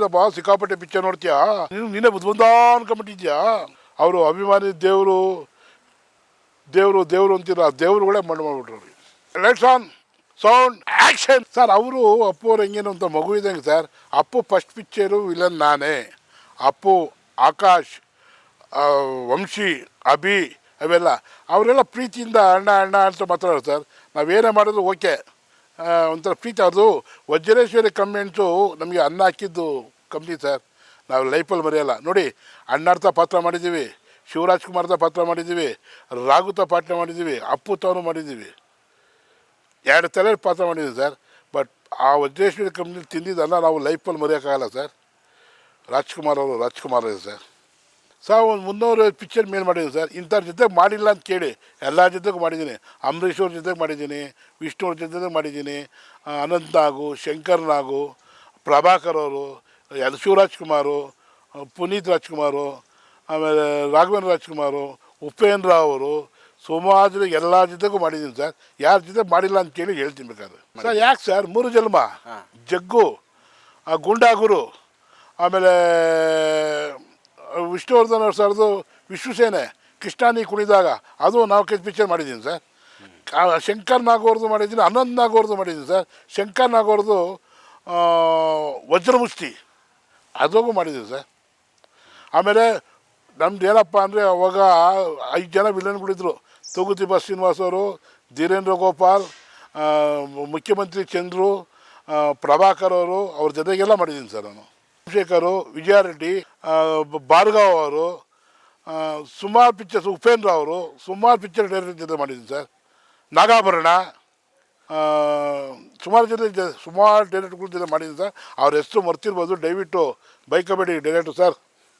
ಏನಪ್ಪ ಸಿಕ್ಕಾಪಟ್ಟೆ ಪಿಕ್ಚರ್ ನೋಡ್ತೀಯಾ? ನೀನು ನೀನೇ ಬುದ್ಧಿವಂತ ಅನ್ಕೊಂಬಿಟ್ಟಿದ್ಯಾ ಅವರು ಅಭಿಮಾನಿ ದೇವರು ದೇವರು ದೇವರು ಅಂತೀರ? ದೇವ್ರುಗಳೇ ಮಣ್ಣು ಮಾಡ್ಬಿಟ್ರು lights on sound action sir ಅವರು ಅಪ್ಪು ಅವ್ರು ಹೆಂಗೇನು ಅಂತ ಮಗು ಇದ್ದಂಗೆ sir Appu first picture villain ನಾನೇ. ಅಪ್ಪು, ಆಕಾಶ್ ವಂಶಿ, ಅಭಿ, ಅವೆಲ್ಲ. ಅವರೆಲ್ಲ ಪ್ರೀತಿಯಿಂದ ಅಣ್ಣ ಅಣ್ಣ ಅಂತ ಮಾತಾಡೋರು ಸರ್ ನಾವೇನೇ ಮಾಡಿದ್ರು ಓಕೆ. ಒಂಥರ ಪ್ರೀತಿ. ಅದು ವಜ್ರೇಶ್ವರಿ ಕಮೆಂಟ್ಸು ನಮಗೆ ಅನ್ನ ಹಾಕಿದ್ದು ಕಂಪ್ನಿ ಸರ್. ನಾವು ಲೈಫಲ್ಲಿ ಮರೆಯಲ್ಲ. ನೋಡಿ, ಅಣ್ಣಾರ್ಥ ಪಾತ್ರ ಮಾಡಿದ್ದೀವಿ, ಶಿವರಾಜ್ ಕುಮಾರ್ದ ಪಾತ್ರ ಮಾಡಿದ್ದೀವಿ, ರಾಘುತ ಪಾತ್ರ ಮಾಡಿದ್ದೀವಿ, ಅಪ್ಪು ತಾನು ಮಾಡಿದ್ದೀವಿ. ಎರಡು ತಲೆ ಪಾತ್ರ ಮಾಡಿದ್ದೀವಿ ಸರ್. ಬಟ್ ಆ ವಜ್ರೇಶ್ವರಿ ಕಂಪ್ನಿ ತಿಂದಿದ್ದಲ್ಲ ನಾವು ಲೈಫಲ್ಲಿ ಮರೆಯೋಕ್ಕಾಗಲ್ಲ ಸರ್. ರಾಜ್ಕುಮಾರ್ ಅವರು ರಾಜ್ಕುಮಾರ್ ಸರ್. ಸರ್ ಒಂದು ಮುನ್ನೂರು ಪಿಕ್ಚರ್ ಮೇಲೆ ಮಾಡಿದ್ದೀನಿ ಸರ್. ಇಂಥವ್ರ ಜೊತೆಗೆ ಮಾಡಿಲ್ಲ ಅಂತ ಕೇಳಿ ಎಲ್ಲ ಜೊತೆಗೂ ಮಾಡಿದ್ದೀನಿ. ಅಂಬರೀಷ್ ಅವ್ರ ಜೊತೆಗೆ ಮಾಡಿದ್ದೀನಿ ವಿಷ್ಣು ಅವ್ರ ಜೊತೆಗೆ ಮಾಡಿದ್ದೀನಿ ಅನಂತ್ ನಾಗು ಶಂಕರ್ ನಾಗು ಪ್ರಭಾಕರ್ ಅವರು ಎಲ್ ಶಿವರಾಜ್ಕುಮಾರು ಪುನೀತ್ ರಾಜ್ಕುಮಾರು ಆಮೇಲೆ ರಾಘವೇಂದ್ರ ರಾಜ್ಕುಮಾರು ಉಪೇಂದ್ರ ಅವರು ಸುಮಾರು ಎಲ್ಲ ಜೊತೆಗೂ ಮಾಡಿದ್ದೀನಿ ಸರ್. ಯಾರ ಜೊತೆ ಮಾಡಿಲ್ಲ ಅಂತ ಕೇಳಿ ಹೇಳ್ತೀನಿ ಬೇಕಾದ್ರೆ. ಸರ್ ಯಾಕೆ ಸರ್? ಮೂರು ಜನ್ಮ ಜಗ್ಗು ಗುಂಡಾಗುರು ಆಮೇಲೆ ವಿಷ್ಣುವರ್ಧನ್ ಅವ್ರ ಸರ್ದು ವಿಶ್ವಸೇನೆ ಕೃಷ್ಣಾನಿ ಕುಣಿದಾಗ, ಅದು ನಾವು ನಾಲ್ಕೈದು ಪಿಕ್ಚರ್ ಮಾಡಿದ್ದೀನಿ ಸರ್. ಶಂಕರ್ ನಾಗೋರ್ದು ಮಾಡಿದ್ದೀನಿ ಅನಂತ್ ನಾಗೋರ್ದು ಮಾಡಿದ್ದೀನಿ ಸರ್. ಶಂಕರ್ ನಾಗೋರ್ದು ವಜ್ರಮುಷ್ಟಿ ಅದಕ್ಕೂ ಮಾಡಿದ್ದೀನಿ ಸರ್. ಆಮೇಲೆ ನಮ್ದು ಏನಪ್ಪ ಅಂದರೆ ಅವಾಗ ಐದು ಜನ ವಿಲನ್ಗಳಿದ್ರು. ತಗುತಿಬ ಶ್ರೀನಿವಾಸ್ ಅವರು, ಧೀರೇಂದ್ರ ಗೋಪಾಲ್ ಮುಖ್ಯಮಂತ್ರಿ ಚಂದ್ರು ಪ್ರಭಾಕರ್ ಅವರು, ಅವ್ರ ಜೊತೆಗೆಲ್ಲ ಮಾಡಿದ್ದೀನಿ ಸರ್ ನಾನು. ಶೇಖರು ವಿಜಯಾರೆಡ್ಡಿ ಭಾರ್ಗವ್ ಅವರು ಸುಮಾರು ಪಿಕ್ಚರ್ಸ್, ಉಪೇಂದ್ರ ಅವರು, ಸುಮಾರು ಪಿಕ್ಚರ್ ಡೈರೆಕ್ಟರ್ ಜೊತೆ ಮಾಡಿದ್ದೀನಿ ಸರ್. ನಾಗಾಭರಣ ಸುಮಾರು ಜನ ಸುಮಾರು ಡೈರೆಕ್ಟ್ಗಳ ಜೊತೆ ಮಾಡಿದ್ದೀನಿ ಸರ್. ಅವ್ರ ಹೆಸರು ಮರ್ತಿರ್ಬೋದು. ದಯವಿಟ್ಟು ಬೈಕಬೇಡಿ ಡೈರೆಕ್ಟ್ರು ಸರ್.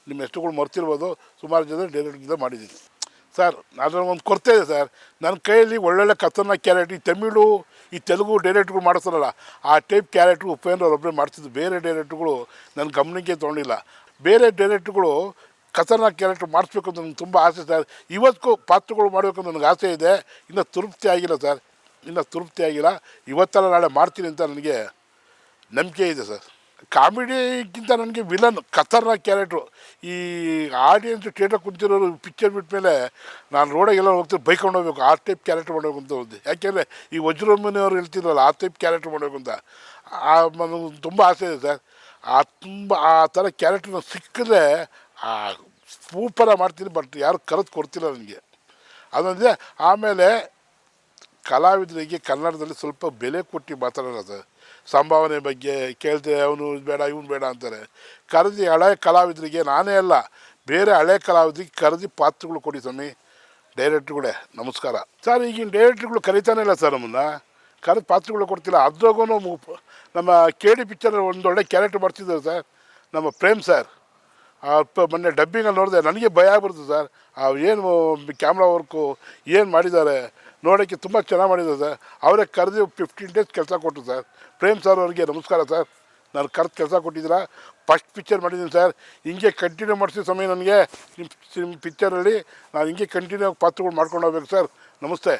ನಿಮ್ಮ ಹೆಸರುಗಳು ಮರ್ತಿರ್ಬೋದು. ಸುಮಾರು ಜನ ಡೈರೆಕ್ಟ್ ಜೊತೆ ಮಾಡಿದ್ದೀನಿ. ಸರ್ ಅದರ ಒಂದು ಕೊರತೆ ಇದೆ ಸರ್. ನನ್ನ ಕೈಯಲ್ಲಿ ಒಳ್ಳೊಳ್ಳೆ ಕಥನ ಕ್ಯಾರೆಕ್ಟ್ ಈ ತಮಿಳು, ಈ ತೆಲುಗು ಡೈರೆಕ್ಟ್ಗಳು ಮಾಡಿಸ್ತಾರಲ್ಲ, ಆ ಟೈಪ್ ಕ್ಯಾರೆಕ್ಟ್ರು ಉಪೇಂದ್ರ ಅವರೊಬ್ಬರೇ ಮಾಡ್ತಿದ್ದು ಬೇರೆ ಡೈರೆಕ್ಟ್ಗಳು ನನ್ನ ಗಮನಕ್ಕೆ ತೊಗೊಂಡಿಲ್ಲ. ಬೇರೆ ಡೈರೆಕ್ಟ್ಗಳು ಕಥನ ಕ್ಯಾರೆಕ್ಟ್ರ್ ಮಾಡಿಸ್ಬೇಕು ಅಂತ ನನಗೆ ತುಂಬ ಆಸೆ ಸರ್. ಇವತ್ತಿಗೂ ಪಾತ್ರಗಳು ಮಾಡಬೇಕು ಅಂತ ನನಗೆ ಆಸೆ ಇದೆ. ಇನ್ನೂ ತೃಪ್ತಿ ಆಗಿಲ್ಲ ಸರ್. ಇನ್ನೂ ತೃಪ್ತಿ ಆಗಿಲ್ಲ. ಇವತ್ತೆಲ್ಲ ನಾಳೆ ಮಾಡ್ತೀನಿ ಅಂತ ನನಗೆ ನಂಬಿಕೆ ಇದೆ ಸರ್. ಕಾಮಿಡಿಗಿಂತ ನನಗೆ ವಿಲನ್ ಖತರ್ನಾಕ್ ಕ್ಯಾರೆಕ್ಟ್ರು. ಈ ಆಡಿಯನ್ಸ್ ಥಿಯೇಟರ್ ಕುಂತಿರೋರು ಪಿಕ್ಚರ್ ಬಿಟ್ಟ ಮೇಲೆ ನಾನು ರೋಡಾಗೆಲ್ಲ ಹೋಗ್ತೀನಿ ಬೈಕೊಂಡು ಹೋಗ್ಬೇಕು, ಆ ಟೈಪ್ ಕ್ಯಾರೆಕ್ಟರ್ ಮಾಡಬೇಕು ಅಂತ ಹೋದೆ. ಯಾಕೆಂದರೆ ಈ ವಜ್ರಮನಿಯವರು ಹೇಳ್ತಿದ್ರಲ್ಲ, ಆ ಟೈಪ್ ಕ್ಯಾರೆಕ್ಟರ್ ಮಾಡಬೇಕು ಅಂತ. ಆ ನನಗೆ ತುಂಬ ಆಸೆ ಇದೆ ಸರ್. ಆ ತುಂಬ, ಆ ಥರ ಕ್ಯಾರೆಕ್ಟರ್ ಸಿಕ್ಕಿದ್ರೆ ಆ ಸೂಪರ ಮಾಡ್ತೀನಿ ಬಟ್ ಯಾರು ಕರೆದು ಕೊಡ್ತಿಲ್ಲ ನನಗೆ. ಅದೊಂದಿದೆ ಆಮೇಲೆ ಕಲಾವಿದರಿಗೆ ಕನ್ನಡದಲ್ಲಿ ಸ್ವಲ್ಪ ಬೆಲೆ ಕೊಟ್ಟು ಮಾತಾಡೋಣ ಸರ್ ಸಂಭಾವನೆ ಬಗ್ಗೆ ಕೇಳ್ತೆ ಅವನು ಬೇಡ, ಇವನು ಬೇಡ ಅಂತಾರೆ. ಕರೆದಿ ಹಳೆ ಕಲಾವಿದರಿಗೆ ನಾನೇ ಅಲ್ಲ, ಬೇರೆ ಹಳೆ ಕಲಾವಿದರಿಗೆ ಕರೆದಿ ಪಾತ್ರಗಳು ಕೊಡಿ ಸ್ವಾಮಿ. ಡೈರೆಕ್ಟ್ರುಗಳೇ, ನಮಸ್ಕಾರ. ಸರ್, ಈಗಿನ ಡೈರೆಕ್ಟ್ರುಗಳು ಕಲಿತಾನೆ ಇಲ್ಲ ಸರ್ ನಮ್ಮನ್ನು. ಕರೆದು ಪಾತ್ರಗಳು ಕೊಡ್ತಿಲ್ಲ ಅದ್ರಾಗೂ ನಮ್ಮ ಕೆ ಡಿ ಪಿಕ್ಚರ್ ಒಂದೊಳ್ಳೆ ಕ್ಯಾರೆಕ್ಟರ್ ಬರ್ತಿದ್ದಾರೆ ಸರ್, ನಮ್ಮ ಪ್ರೇಮ್ ಸರ್. ಮೊನ್ನೆ ಡಬ್ಬಿಂಗಲ್ಲಿ ನೋಡಿದೆ, ನನಗೆ ಭಯ ಆಗ್ಬಿಡ್ತು ಸರ್. ಏನು ಕ್ಯಾಮ್ರಾ ವರ್ಕು, ಏನು ಮಾಡಿದ್ದಾರೆ? ನೋಡೋಕ್ಕೆ ತುಂಬ ಚೆನ್ನಾಗಿ ಮಾಡಿದ್ದಾರೆ ಸರ್. ಅವರೇ ಕರೆದು ಫಿಫ್ಟೀನ್ ಡೇಸ್ ಕೆಲಸ ಕೊಟ್ಟರು ಸರ್. ಪ್ರೇಮ್ ಸರ್ ಅವರಿಗೆ ನಮಸ್ಕಾರ ಸರ್. ನಾನು ಕರೆದು ಕೆಲಸ ಕೊಟ್ಟಿದ್ದೀರಾ? ಫಸ್ಟ್ ಪಿಕ್ಚರ್ ಮಾಡಿದ್ದೀನಿ ಸರ್ ಹಿಂಗೆ ಕಂಟಿನ್ಯೂ ಮಾಡಿಸಿದ ಸಮಯ ನನಗೆ ನಿಮ್ಮ ಪಿಕ್ಚರಲ್ಲಿ ನಾನು ಹಿಂಗೆ ಕಂಟಿನ್ಯೂ ಪಾತ್ರಗಳು ಮಾಡ್ಕೊಂಡು ಹೋಗ್ಬೇಕು ಸರ್ ನಮಸ್ತೆ.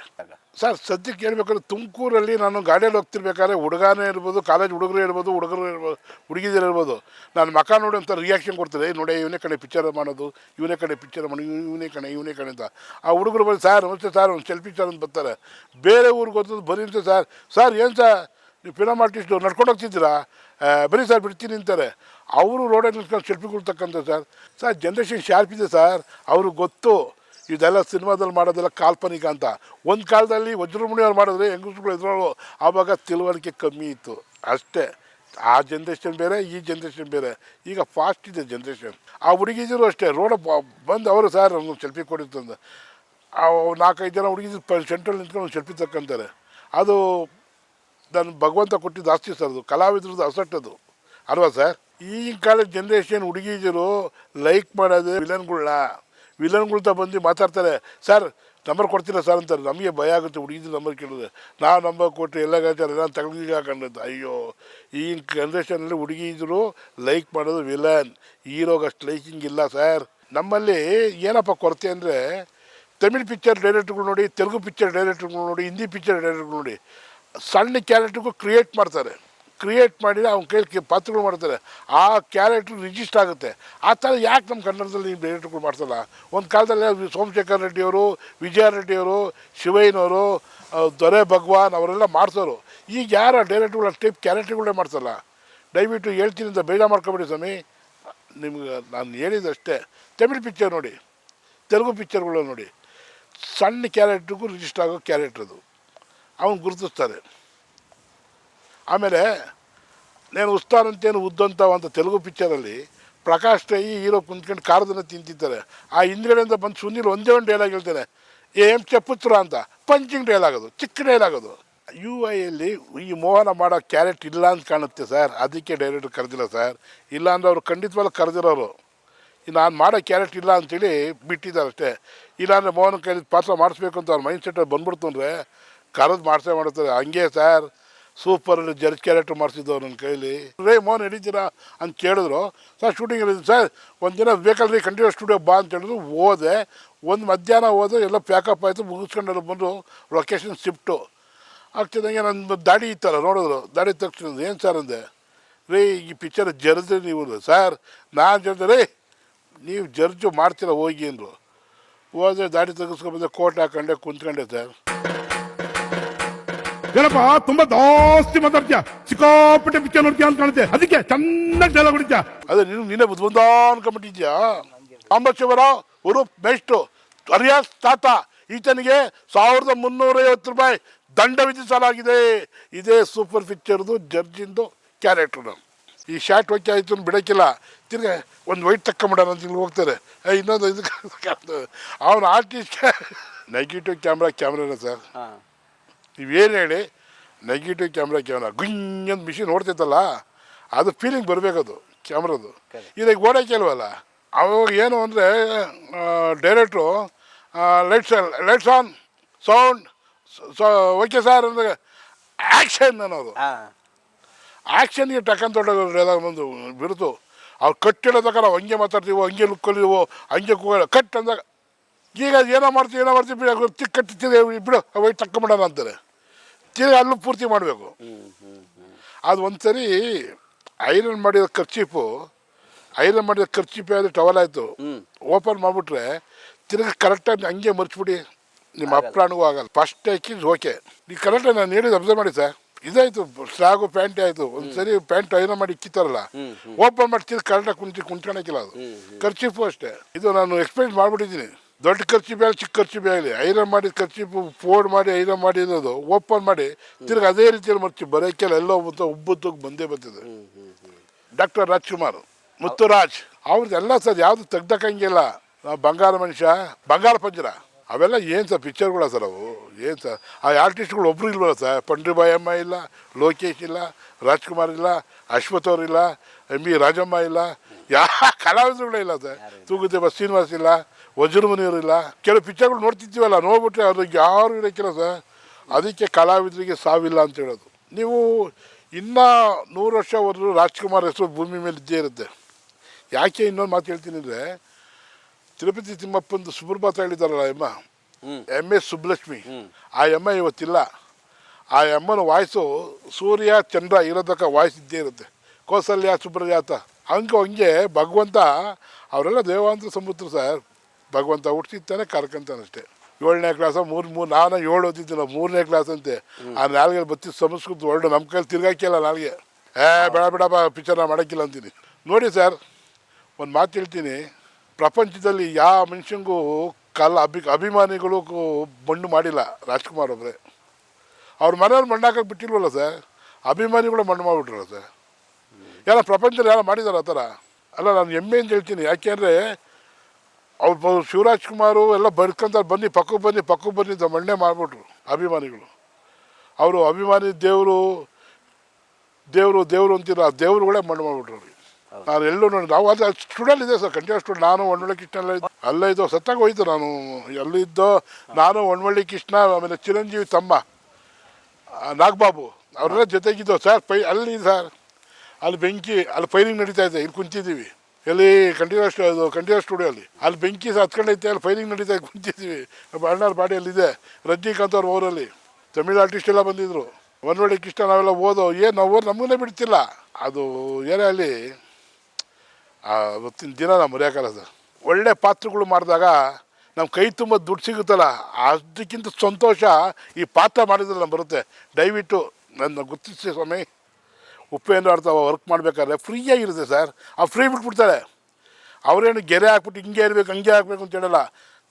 ಸರ್ ಸದ್ಯಕ್ಕೆ ಹೇಳ್ಬೇಕಾದ್ರೆ ತುಮಕೂರಲ್ಲಿ ನಾನು ಗಾಡಿಯಲ್ಲಿ ಹೋಗ್ತಿರ್ಬೇಕಾದ್ರೆ ಹುಡುಗಾನೇ ಇರ್ಬೋದು ಕಾಲೇಜ್ ಹುಡುಗರು ಇರ್ಬೋದು ಹುಡುಗರು ಇರ್ಬೋದು ಹುಡುಗಿದಿರು ಇರ್ಬೋದು. ನಾನು ಮಕ ನೋಡಿ ಅಂತ ರಿಯಾಕ್ಷನ್ ಕೊಡ್ತಾರೆ. "ಏ, ನೋಡಿ ಇವನೇ ಕಡೆ ಪಿಕ್ಚರ್ ಮಾಡೋದು ಇವನೇ ಕಡೆ ಪಿಕ್ಚರ್ ಮಾಡಿ ಇವನೇ ಕಣೆ ಇವನೇ ಕಣೆ ಅಂತ. ಆ ಹುಡುಗರು ಬಂದು ಸರ್ ನಮಸ್ತೆ ಸರ್ ಒಂದು ಸೆಲ್ಫಿ ಸರ್ ಅಂತ ಬರ್ತಾರೆ. ಬೇರೆ ಊರಿಗೆ ಹೋದ್ರೆ ಬರೀ ಸರ್ ಸರ್ ಏನು ಸರ್ ನೀವು ಫಿಲಮ್ ಆರ್ಟಿಸ್ಟು ನಡ್ಕೊಂಡು ಹೋಗ್ತಿದ್ದೀರಾ? "ಆ, ಬರೀ ಸರ್ ಬಿಡ್ತೀನಿ ಅಂತಾರೆ. ಅವರು ರೋಡಲ್ಲಿ ನಿಂತ್ಕೊಂಡು ಸೆಲ್ಫಿಗಳು ತಕ್ಕಂತ ಸರ್. ಸರ್ ಜನ್ರೇಷನ್ ಶಾರ್ಪ್ ಇದೆ ಸರ್. ಅವ್ರಿಗೆ ಗೊತ್ತು. ಇದೆಲ್ಲ ಸಿನಿಮಾದಲ್ಲಿ ಮಾಡೋದೆಲ್ಲ ಕಾಲ್ಪನಿಕ ಅಂತ. ಒಂದು ಕಾಲದಲ್ಲಿ ವಜ್ರಮುನಿಯವ್ರು ಮಾಡಿದ್ರೆ ಹೆಂಗಸ್ರುಗಳು ಎದುರೋಳು ಆವಾಗ ತಿಳುವಳಿಕೆ ಕಮ್ಮಿ ಇತ್ತು. ಅಷ್ಟೇ. ಆ ಜನ್ರೇಷನ್ ಬೇರೆ ಈ ಜನ್ರೇಷನ್ ಬೇರೆ. ಈಗ ಫಾಸ್ಟ್ ಇದೆ ಜನ್ರೇಷನ್. ಆ ಹುಡುಗಿದ್ರು ಅಷ್ಟೇ. ರೋಡ ಬಂದು ಅವರು ಸರ್ ಒಂದು ಸೆಲ್ಫಿ ಕೊಡಿತ್ತು ನಾಲ್ಕೈದು ಜನ ಹುಡುಗಿದ್ರು ಸೆಂಟ್ರಲ್ ನಿಂತ್ಕೊಂಡು ಸೆಲ್ಫಿ ತಕ್ಕಂತಾರೆ. ಅದು ನಾನು ಭಗವಂತ ಕೊಟ್ಟಿದ್ದು ಆಸ್ತಿ ಸರ್ ಅದು, ಕಲಾವಿದ್ರದ್ದು ಅಸಟ್ಟದು ಅಲ್ವಾ ಸರ್? ಈಗಿನ ಕಾಲದ ಜನ್ರೇಷನ್ ಹುಡುಗಿಜರು ಲೈಕ್ ಮಾಡೋದು ವಿಲನ್ಗಳನ್ನ ವಿಲನ್ಗಳ್ತ ಬಂದು ಮಾತಾಡ್ತಾರೆ, ಸರ್ ನಂಬರ್ ಕೊಡ್ತೀರಾ ಸರ್? ಅಂತಾರೆ. ನಮಗೆ ಭಯ ಆಗುತ್ತೆ ಹುಡುಗಿದ್ರು ನಂಬರ್ ಕೇಳಿದ್ರೆ ನಾವು ನಂಬರ್ ಕೊಟ್ಟು ಎಲ್ಲ ಹೇಳ್ತಾರೆ ನಾನು ತಗೊಂಡಿಗೆ ಹಾಕೊಂಡದ್ದು. ಅಯ್ಯೋ, ಈಗಿನ ಜನ್ರೇಷನಲ್ಲಿ ಹುಡುಗಿದ್ರು ಲೈಕ್ ಮಾಡೋದು ವಿಲನ್ ಹೀರೋಗೆ ಅಷ್ಟು ಲೈಕಿಂಗ್ ಇಲ್ಲ ಸರ್. ನಮ್ಮಲ್ಲಿ ಏನಪ್ಪ ಕೊರತೆ ಅಂದರೆ, ತಮಿಳ್ ಪಿಕ್ಚರ್ ಡೈರೆಕ್ಟ್ರುಗಳು ನೋಡಿ, ತೆಲುಗು ಪಿಕ್ಚರ್ ಡೈರೆಕ್ಟ್ರುಗಳು ನೋಡಿ, ಹಿಂದಿ ಪಿಕ್ಚರ್ ಡೈರೆಕ್ಟ್ರುಗಳು ನೋಡಿ ಸಣ್ಣ ಕ್ಯಾರೆಕ್ಟ್ರಿಗೂ ಕ್ರಿಯೇಟ್ ಮಾಡ್ತಾರೆ. ಕ್ರಿಯೇಟ್ ಮಾಡಿ ಅವ್ನ ಕೇಳಿ ಪಾತ್ರಗಳು ಮಾಡ್ತಾರೆ. ಆ ಕ್ಯಾರೆಕ್ಟ್ರ್ ರಿಜಿಸ್ಟರ್ ಆಗುತ್ತೆ. ಆ ಥರ ಯಾಕೆ ನಮ್ಮ ಕನ್ನಡದಲ್ಲಿ ಡೈರೆಕ್ಟ್ರುಗಳು ಮಾಡ್ತಲ್ಲ ಒಂದು ಕಾಲದಲ್ಲಿ ಸೋಮಶೇಖರ್ ರೆಡ್ಡಿಯವರು ವಿಜಯ ರೆಡ್ಡಿಯವರು ಶಿವಯ್ಯನವರು ದೊರೆ ಭಗವಾನ್ ಅವರೆಲ್ಲ ಮಾಡ್ತಾರೋ ಈಗ ಯಾರ ಡೈರೆಕ್ಟ್ರುಗಳ ಟೈಪ್ ಕ್ಯಾರೆಕ್ಟ್ರುಗಳೇ ಮಾಡ್ತಲ್ಲ ದಯವಿಟ್ಟು ಹೇಳ್ತೀನಿ ಅಂತ ಬೇಜ ಮಾಡ್ಕೊಬೇಡಿ ಸ್ವಾಮಿ. ನಿಮ್ಗೆ ನಾನು ಹೇಳಿದಷ್ಟೇ. ತಮಿಳು ಪಿಕ್ಚರ್ ನೋಡಿ. ತೆಲುಗು ಪಿಕ್ಚರ್ಗಳು ನೋಡಿ. ಸಣ್ಣ ಕ್ಯಾರೆಕ್ಟ್ರಿಗೂ ರಿಜಿಸ್ಟರ್ ಆಗೋ ಕ್ಯಾರೆಕ್ಟ್ರ್ ಅದು. ಅವನು ಗುರುತಿಸ್ತಾರೆ. ಆಮೇಲೆ నేను ಏನು ಉದ್ದಂತವ ಅಂತ ತೆಲುಗು ಪಿಕ್ಚರಲ್ಲಿ ಪ್ರಕಾಶ್ ರೈ ಹೀರೋ ಕುಂತ್ಕೊಂಡು ಕಾರದನ್ನು ತಿಂತಿದ್ದಾರೆ ಆ ಹಿಂದ್ಗಡೆಯಿಂದ ಬಂದು ಸುನೀಲ್ ಒಂದೇ ಒಂದು ಡೈಲಾಗ್ ಹೇಳ್ತಾನೆ. ಏಮ್ ಚಪ್ಪುತ್ರ ಅಂತ ಪಂಚಿಂಗ್ ಡೈಲಾಗ್ ಅದು ಚಿಕ್ಕ ಡೈಲಾಗ್ ಅದು ಯು ಐಯಲ್ಲಿ ಈ ಮೋಹನ ಮಾಡೋ ಕ್ಯಾರೆಟ್ ಇಲ್ಲ ಅಂತ ಕಾಣುತ್ತೆ ಸರ್. ಅದಕ್ಕೆ ಡೈರೆಕ್ಟರ್ ಕರೆದಿಲ್ಲ ಸರ್. ಇಲ್ಲ ಅಂದ್ರೆ ಅವರು ಖಂಡಿತವಾಗ್ಲೂ ಕರೆದಿರೋರು. ನಾನು ಮಾಡೋ ಕ್ಯಾರೆಟ್ ಇಲ್ಲ ಅಂತೇಳಿ ಬಿಟ್ಟಿದ್ದಾರೆ ಅಷ್ಟೇ. ಇಲ್ಲಾಂದರೆ ಮೋಹನ ಕೈ ಪಾತ್ರ ಮಾಡಿಸ್ಬೇಕು ಅಂತ ಅವ್ರ ಮೈಂಡ್ ಸೆಟ್ ಬಂದ್ಬಿಡ್ತು ಅಂದರೆ ಕರೆದು ಮಾಡಿಸೇ ಮಾಡ್ತಾರೆ. ಹಂಗೆ ಸರ್ ಸೂಪರ್ ಜಡ್ಜ್ ಕ್ಯಾರೆಕ್ಟರ್ ಮಾಡಿಸಿದ್ದು ನನ್ನ ಕೈಲಿ. ರೇ ಮೋಹನ್ ಹಿಡಿತೀರಾ ಅಂತ ಕೇಳಿದ್ರು. ಸರ್ ಶೂಟಿಂಗ್ ಇರೋದು ಸರ್, ಒಂದು ದಿನ ಬೇಕಾದ್ರೆ ಕಂಟಿನ್ಯೂಸ್ ಸ್ಟುಡಿಯೋ ಬಾ ಅಂತ ಹೇಳಿದ್ರು. ಹೋದೆ. ಒಂದು ಮಧ್ಯಾಹ್ನ ಹೋದ್ರೆ ಎಲ್ಲ ಪ್ಯಾಕಪ್ ಆಯಿತು, ಮುಗಿಸ್ಕೊಂಡು ಬಂದು ಲೊಕೇಶನ್ ಶಿಫ್ಟು ಆಗ್ತಿದ್ದಂಗೆ ನನ್ನ ದಾಡಿ ಇತ್ತಲ್ಲ ನೋಡಿದ್ರು. ದಾಡಿ ತಕ್ಷಣ ಏನು ಸರ್ ಅಂದೆ. ರೀ, ಈ ಪಿಕ್ಚರ್ ಜರ್ಜ್ ನೀವು ಸರ್, ನಾನು ಜರ್ದೆ ರೀ, ನೀವು ಜರ್ಜು ಮಾಡ್ತೀರ ಹೋಗಿ ಅಂದರು. ಹೋದ್ರೆ ದಾಡಿ ತೆಗೆಸ್ಕೊಂಡ್ಬಂದೆ ಕೋಟ್ ಹಾಕೊಂಡೆ, ಕುಂತ್ಕೊಂಡೆ ಸರ್. ಏನಪ್ಪ ತುಂಬಾ ಜಾಸ್ತಿ ಮಾತಾಡ್ತೀಯ? ಚಿಕ್ಕಾಪಟ್ಟೆ ಪಿಕ್ಚರ್ ನೋಡ್ತೀಯ ಅಂತ ಕಾಣುತ್ತೆ. ಅದಕ್ಕೆ ಚೆನ್ನಾಗಿ ಡೈಲಾಗ್ ಹೊಡಿತೀಯ. ಅದೇ ನೀನು ನಿನ್ನೆ ಬುದ್ಧ ಅನ್ಕೊಂಬಿಟ್ಟಿದ್ಯಾ ಸಾಂಬಶಿವರಾವ್ ಉರುಪ್ ಬೆಸ್ಟ್ ಅರಿಯಾಸ್ ತಾತ ಈತನಿಗೆ ಸಾವಿರದ ಮುನ್ನೂರೈವತ್ತು ರೂಪಾಯಿ ದಂಡ ವಿಧಿಸಲಾಗಿದೆ. ಇದೇ ಸೂಪರ್ ಪಿಕ್ಚರ್ದು ಜರ್ಜಿಂದು ಕ್ಯಾರೆಕ್ಟರ್ ಈ ಶಾರ್ಟ್ ಹೋಗಿ ಆಯ್ತು ಬಿಡೋಕ್ಕಿಲ್ಲ. ತಿರ್ಗ ಒಂದು ವೈಟ್ ತಕ್ಕೊಂಬಿಡೋಣ ಅಂತ ಇಲ್ಲಿ ಹೋಗ್ತಾರೆ. ಏ, ಇನ್ನೊಂದು ಇದು ಅವನು ಆರ್ಟಿಸ್ಟ್ ನೆಗೆಟಿವ್ ಕ್ಯಾಮ್ರಾ ಕ್ಯಾಮ್ರಾನ ಸರ್ ನೀವೇನು ಹೇಳಿ? ನೆಗೆಟಿವ್ ಕ್ಯಾಮ್ರಾ ಕ್ಯಾಮ್ರಾ ಅಂತ ಮಿಷಿನ್ ನೋಡ್ತಿದ್ದಲ್ಲ ಅದು ಫೀಲಿಂಗ್ ಬರಬೇಕದು ಕ್ಯಾಮ್ರದು ಇದಾಗ ಓಡೋಕೆ ಅಲ್ವಲ್ಲ ಅವಾಗ ಏನು ಅಂದರೆ director lights lights on sound so okay sir ಅಂದರೆ ಆ್ಯಕ್ಷನ್ ಅನ್ನೋದು. ಆ್ಯಕ್ಷನ್ಗೆ ಟಕ್ಕಂತ ಡೈಲಾಗ್ ಬಂದು ಬಿಡ್ತು. ಅವ್ರು ಕಟ್ಟಿಡೋದಕ್ಕಲ್ಲ ಹಂಗೆ ಮಾತಾಡ್ತೀವೋ ಹಂಗೆ ಲುಕ್ಕಲ್ಲಿವೋ ಹಂಗೆ ಕೂಗೋಲ್ಲ ಕಟ್ ಅಂದಾಗ ಈಗ ಏನೋ ಮಾಡ್ತೀವಿ ಏನೋ ಮಾಡ್ತೀವಿ ಬಿಡು ತಿಕ್ಕ ಕಟ್ತಿದ್ದೀವಿ ಬಿಡು ಹೋಗಿ ತಕ್ಕೊಂಬಿಡೋಣ ಅಂತಾರೆ. ತಿರ್ಗಿ ಅಲ್ಲೂ ಪೂರ್ತಿ ಮಾಡಬೇಕು. ಅದು ಒಂದ್ಸರಿ ಐರನ್ ಮಾಡಿದ ಖರ್ಚೀಪು ಐರನ್ ಮಾಡಿದ ಖರ್ಚೀಪೆ ಅದು ಟವಲ್ ಆಯಿತು. ಓಪನ್ ಮಾಡಿಬಿಟ್ರೆ ತಿರ್ಗಿ ಕರೆಕ್ಟಾಗಿ ಹಂಗೆ ಮರ್ಚ್ಬಿಡಿ. ನಿಮ್ಮ ಅಪ್ರಾಣಿಗೂ ಆಗಲ್ಲ. ಫಸ್ಟ್ ಹಾಕಿ ಓಕೆ ನೀವು ಕರೆಕ್ಟಾಗಿ ನಾನು ಹೇಳಿದ್ದು ಅಬ್ಸರ್ವ್ ಮಾಡಿ ಸರ್. ಇದಾಯ್ತು ಸ್ಲಾಗು ಪ್ಯಾಂಟ್ ಆಯಿತು. ಒಂದ್ಸರಿ ಪ್ಯಾಂಟ್ ಐರನ್ ಮಾಡಿ ಇಕ್ಕಿತ್ತಾರಲ್ಲ ಓಪನ್ ಮಾಡಿ ತಿರ್ಗಿ ಕರೆಕ್ಟಾಗಿ ಕುಂತಿ ಕುಂತ್ಕೊಳಕ್ಕಿಲ್ಲ ಅದು. ಖರ್ಚೀಪು ಅಷ್ಟೇ. ಇದು ನಾನು ಎಕ್ಸ್ಪೀರಿಯನ್ಸ್ ಮಾಡಿಬಿಟ್ಟಿದ್ದೀನಿ. ದೊಡ್ಡ ಖರ್ಚು ಮೇಲೆ ಚಿಕ್ಕ ಖರ್ಚು ಆಗಲಿ. ಐರನ್ ಮಾಡಿದ ಖರ್ಚು ಫೋಲ್ಡ್ ಮಾಡಿ ಐರನ್ ಮಾಡಿರೋದು ಓಪನ್ ಮಾಡಿ ತಿರ್ಗಿ ಅದೇ ರೀತಿಯಲ್ಲಿ ಮರ್ಚಿ ಬರೋಕೆಲ್ಲ ಎಲ್ಲೋ ಒಬ್ಬ ಉಬ್ಬುತ್ತೋಗಿ ಬಂದೇ ಬಂದಿದೆ ಡಾಕ್ಟರ್ ರಾಜ್ಕುಮಾರ್ ಮುತ್ತುರಾಜ್ ಅವ್ರದ್ದೆಲ್ಲ ಸರ್ ಯಾವುದು ತೆಗ್ದಕ್ಕಂಗಿಲ್ಲ ನಾವು ಬಂಗಾರ ಮನುಷ್ಯ ಬಂಗಾರ ಪಂಜರ. ಅವೆಲ್ಲ ಏನು ಸರ್ ಪಿಕ್ಚರ್ಗಳ ಸರ್ ಅವು? ಏನು ಸರ್? ಆ ಆರ್ಟಿಸ್ಟ್ಗಳು ಒಬ್ರು ಇಲ್ವಲ್ಲ ಸರ್? ಪಂಡ್ರಿಬಾಯಿ ಅಮ್ಮ ಇಲ್ಲ ಲೋಕೇಶ್ ಇಲ್ಲ ರಾಜ್ಕುಮಾರ್ ಇಲ್ಲ ಅಶ್ವಥ್ ಅವ್ರು ಇಲ್ಲ ಎಂ ಬಿ ರಾಜಮ್ಮ ಇಲ್ಲ ಯಾವ ಕಲಾವಿದರುಗಳೇ ಇಲ್ಲ ಸರ್. ತೂಗುದೇವ ಶ್ರೀನಿವಾಸ್ ಇಲ್ಲ ವಜ್ರಮುನಿಯವರು ಇರಲಿಲ್ಲ. ಕೆಲವು ಪಿಕ್ಚರ್ಗಳು ನೋಡ್ತಿದ್ದೀವಲ್ಲ ನೋಡ್ಬಿಟ್ರೆ ಅವ್ರಿಗೆ ಯಾರು ಇರೋಕ್ಕಿಲ್ಲ ಸರ್. ಅದಕ್ಕೆ ಕಲಾವಿದರಿಗೆ ಸಾವಿಲ್ಲ ಅಂತ ಹೇಳೋದು. ನೀವು ಇನ್ನೂ ನೂರು ವರ್ಷ ಹೋದರೂ ರಾಜ್ಕುಮಾರ್ ಹೆಸರು ಭೂಮಿ ಮೇಲೆ ಇದ್ದೇ ಇರುತ್ತೆ. ಯಾಕೆ ಇನ್ನೊಂದು ಮಾತು ಹೇಳ್ತೀನಿ ಅಂದರೆ ತಿರುಪತಿ ತಿಮ್ಮಪ್ಪಂದು ಸುಬ್ರಭಾತ ಹೇಳಿದಾರಲ್ಲ ಎಮ್ಮ ಎಂ ಎಸ್ ಸುಬ್ಬಲಕ್ಷ್ಮಿ ಆ ಎಮ್ಮ ಇವತ್ತಿಲ್ಲ. ಆ ಎಮ್ಮನ ವಾಯ್ಸು ಸೂರ್ಯ ಚಂದ್ರ ಇರೋದಕ್ಕೆ ವಾಯ್ಸ್ ಇದ್ದೇ ಇರುತ್ತೆ. ಕೋಸಲ್ಯ ಸುಬ್ರಜಾತ ಹಂಗೆ ಹಂಗೆ ಭಗವಂತ ಅವರೆಲ್ಲ ದೇವಾಂತ ಸಮುದ್ರ ಸರ್. ಭಗವಂತ ಹುಟ್ಟಿರ್ತಾನೆ ಕರ್ಕಂತಾನೆ ಅಷ್ಟೇ. ಏಳನೇ ಕ್ಲಾಸ ಮೂರು ಮೂರು ನಾನು ಏಳು ಓದಿದ್ದಿಲ್ಲ, ಮೂರನೇ ಕ್ಲಾಸ್ ಅಂತೆ. ಆ ನಾಲ್ಗೆ ಬತ್ತಿ ಸಂಸ್ಕೃತ ಹೊರಡು ನಮ್ಮ ಕೈಲಿ ತಿರ್ಗಾಕಿಲ್ಲ ನಾಲ್ಗೆ. ಏ, ಬೇಡ ಬೇಡಪ್ಪ ನಾ ಮಾಡೋಕ್ಕಿಲ್ಲ ಅಂತೀನಿ. ನೋಡಿ ಸರ್ ಒಂದು ಮಾತು ಹೇಳ್ತೀನಿ. ಪ್ರಪಂಚದಲ್ಲಿ ಯಾವ ಮನುಷ್ಯಂಗೂ ಕಲ್ಲ ಅಭಿ, ಅಭಿಮಾನಿಗಳು ಮಣ್ಣು ಮಾಡಿಲ್ಲ ರಾಜ್ಕುಮಾರ್ ಒಬ್ಬರೇ ಅವ್ರ ಮನೆಯವ್ರು ಮಣ್ಣು ಹಾಕಕ್ಕೆ ಬಿಟ್ಟಿಲ್ವಲ್ಲ ಸರ್ ಅಭಿಮಾನಿಗಳು ಮಣ್ಣು ಮಾಡಿಬಿಟ್ರಲ್ಲ ಸರ್ ಯಾರ ಪ್ರಪಂಚದಲ್ಲಿ ಯಾರು ಮಾಡಿದಾರ ಆ ಥರ. ಅಲ್ಲ, ನಾನು ಹೆಮ್ಮೆ ಅಂತ ಹೇಳ್ತೀನಿ ಯಾಕೆಂದರೆ ಅವ್ರು ಶಿವರಾಜ್ ಕುಮಾರು ಎಲ್ಲ ಬರ್ಕೊಂತ ಬನ್ನಿ ಪಕ್ಕಕ್ಕೆ ಬನ್ನಿ ಪಕ್ಕಕ್ಕೆ ಬನ್ನಿ ಅಂತ ಮಣ್ಣೆ ಮಾಡಿಬಿಟ್ರು ಅಭಿಮಾನಿಗಳು. ಅವರು ಅಭಿಮಾನಿ ದೇವರು ದೇವರು ದೇವರು ಅಂತೀರ ಆ ದೇವರುಗಳೇ ಮಣ್ಣು ಮಾಡಿಬಿಟ್ರು ಅವ್ರಿಗೆ. ನಾನು ಎಲ್ಲೂ ನೋಡಿ ನಾವು ಅದೇ ಸ್ಟೂಡೆಂಟ್ ಇದೆ ಸರ್ ಕಂಟಿನ್ಯೂ ಸ್ಟೂಡೆಂಟ್. ನಾನು ಒಣ್ಣೊಳ್ಳೆ ಕೃಷ್ಣ ಎಲ್ಲ ಇದ್ದು. ಅಲ್ಲೇ ಇದ್ದೋ ಸತ್ತಾಗ ಹೋಯ್ತು ನಾನು. ಎಲ್ಲಿದ್ದೋ ನಾನು ಒಣ್ಮಳ್ಳಿ ಕೃಷ್ಣ ಆಮೇಲೆ ಚಿರಂಜೀವಿ ತಮ್ಮ ನಾಗಬಾಬು ಅವರೆಲ್ಲ ಜೊತೆಗಿದ್ದೋ. ಸರ್ ಪೈ ಅಲ್ಲಿ ಸರ್ ಅಲ್ಲಿ ಬೆಂಕಿ ಅಲ್ಲಿ ಫೈರಿಂಗ್ ನಡೀತಾ ಇದೆ ಇಲ್ಲಿ ಕುಂತಿದ್ದೀವಿ. ಎಲ್ಲಿ ಕಂಟಿನ್ಯೂಸ್ ಅದು ಕಂಟಿನ್ಯೂಸ್ ಸ್ಟುಡಿಯೋ ಅಲ್ಲಿ. ಅಲ್ಲಿ ಬೆಂಕಿ ಹತ್ಕೊಂಡೈತೆ, ಅಲ್ಲಿ ಫೈರಿಂಗ್ ನಡೀತಾ ಇದೆ, ಕುಂತಿದ್ದೀವಿ. ಅಣ್ಣವ್ರ ಬಾಡಿಯಲ್ಲಿದೆ ರಜನಿಕಾಂತ್ ಅವ್ರ ಊರಲ್ಲಿ. ತಮಿಳ್ ಆರ್ಟಿಸ್ಟ್ ಎಲ್ಲ ಬಂದಿದ್ರು. ಒನ್ನೊಳ್ಳೆ ಕೃಷ್ಣ, ನಾವೆಲ್ಲ ಓದೋ, ಏನು ನಾವು ಓದ್ ನಮಗೇ ಬಿಡ್ತಿಲ್ಲ. ಅದು ಏನೇ ಅಲ್ಲಿ ಅವತ್ತಿನ ದಿನ ನಾವು ಮರೆಯೋಕ್ಕಲ್ಲ ಸರ್ ಒಳ್ಳೆ ಪಾತ್ರಗಳು ಮಾಡಿದಾಗ ನಮ್ಮ ಕೈ ತುಂಬ ದುಡ್ಡು ಸಿಗುತ್ತಲ್ಲ, ಅದಕ್ಕಿಂತ ಸಂತೋಷ ಈ ಪಾತ್ರ ಮಾಡಿದ್ರೆ ನಮ್ಗೆ ಬರುತ್ತೆ. ದಯವಿಟ್ಟು ನನ್ನ ಗುರ್ತಿಸಿ ಸ್ವಾಮಿ. ಉಪೇಂದ್ರ ಆಡ್ತಾವ ವರ್ಕ್ ಮಾಡಬೇಕಾದ್ರೆ ಫ್ರೀಯಾಗಿರುತ್ತೆ ಸರ್ ಆ ಫ್ರೀ ಬಿಟ್ಬಿಡ್ತಾರೆ. ಅವರೇನು ಗೆರೆ ಹಾಕ್ಬಿಟ್ಟು ಹಿಂಗೆ ಇರಬೇಕು, ಹಂಗೆ ಹಾಕ್ಬೇಕು ಅಂತ ಹೇಳಲ್ಲ.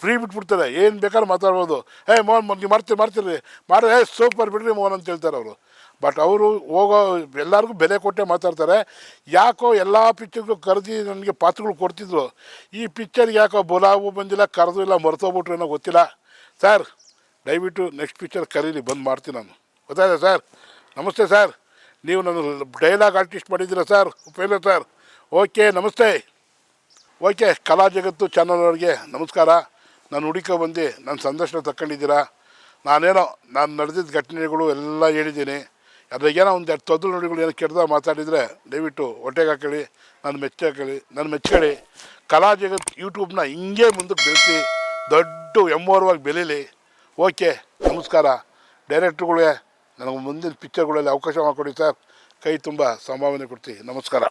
ಫ್ರೀ ಬಿಟ್ಬಿಡ್ತಾರೆ. ಏನು ಬೇಕಾದ್ರೂ ಮಾತಾಡ್ಬೋದು. ಏ ಮೋಹನ್ ನೀವು ಮಾಡ್ತೀರಿ ಮಾಡ್ತೀರಿ. ಮಾಡಿ, ಏ ಸೂಪರ್ ಬಿಡ್ರಿ ಮೋಹನ್ ಅಂತ ಹೇಳ್ತಾರೆ ಅವರು. ಬಟ್ ಅವರು ಹೋಗೋ, ಎಲ್ಲರಿಗೂ ಬೆಲೆ ಕೊಟ್ಟೆ ಮಾತಾಡ್ತಾರೆ. ಯಾಕೋ ಎಲ್ಲ ಪಿಕ್ಚರ್ಗೂ ಕರೆದು ನನಗೆ ಪಾತ್ರಗಳು ಕೊಡ್ತಿದ್ರು. ಈ ಪಿಕ್ಚರ್ಗೆ ಯಾಕೋ ಬೊಲಾವು ಬಂದಿಲ್ಲ, ಕರೆದು ಇಲ್ಲ, ಮರ್ತೋಗ್ಬಿಟ್ರು ಏನೋ ಗೊತ್ತಿಲ್ಲ. ಸರ್ ದಯವಿಟ್ಟು ನೆಕ್ಸ್ಟ್ ಪಿಕ್ಚರ್ ಕರೀರಿ, ಬಂದು ಮಾಡ್ತೀನಿ ನಾನು. ಗೊತ್ತಾಯ್ತಾ ಸರ್ ನಮಸ್ತೆ ಸರ್ ನೀವು ನನ್ನ ಡೈಲಾಗ್ ಆರ್ಟಿಸ್ಟ್ ಮಾಡಿದ್ದೀರಾ ಸರ್? ಉಪೇಂದ್ರ ಸರ್? ಓಕೆ, ನಮಸ್ತೆ. ಓಕೆ, ಕಲಾ ಜಗತ್ತು ಚಾನಲ್ ಅವರಿಗೆ ನಮಸ್ಕಾರ. ನಾನು ಹುಡುಕ ಬಂದು ನನ್ನ ಸಂದರ್ಶನ ತಗೊಂಡಿದ್ದೀರಾ ನಾನೇನೋ, ನಾನು ನಡೆದಿದ್ದ ಘಟನೆಗಳು ಎಲ್ಲ ಹೇಳಿದ್ದೀನಿ. ಅದ್ರಾಗೇನೋ ಒಂದು ಎರಡು ತೊದಲು ನುಡಿಗಳು ಏನೋ ಕೆಡ್ದ ಮಾತಾಡಿದರೆ ದಯವಿಟ್ಟು ಹೊಟ್ಟೆಗೆ ಹಾಕೊಳ್ಳಿ ನಾನು ಮೆಚ್ಚ ಹಾಕೊಳ್ಳಿ ನಾನು ಮೆಚ್ಕೊಳ್ಳಿ ಕಲಾ ಜಗತ್ತು ಯೂಟ್ಯೂಬ್ನ ಹಿಂಗೆ ಮುಂದಕ್ಕೆ ಬೆಳೆಸಿ, ದೊಡ್ಡ ಎಂಬೋರ್ವಾಗಿ ಬೆಳೀಲಿ. ಓಕೆ, ನಮಸ್ಕಾರ. ಡೈರೆಕ್ಟ್ರುಗಳಿಗೆ ನನಗೆ ಮುಂದಿನ ಪಿಕ್ಚರ್ಗಳಲ್ಲಿ ಅವಕಾಶ ಮಾಡಿಕೊಡಿ ಸರ್. ಕೈ ತುಂಬ ಸಂಭಾವನೆ ಕೊಡ್ತೀವಿ. ನಮಸ್ಕಾರ.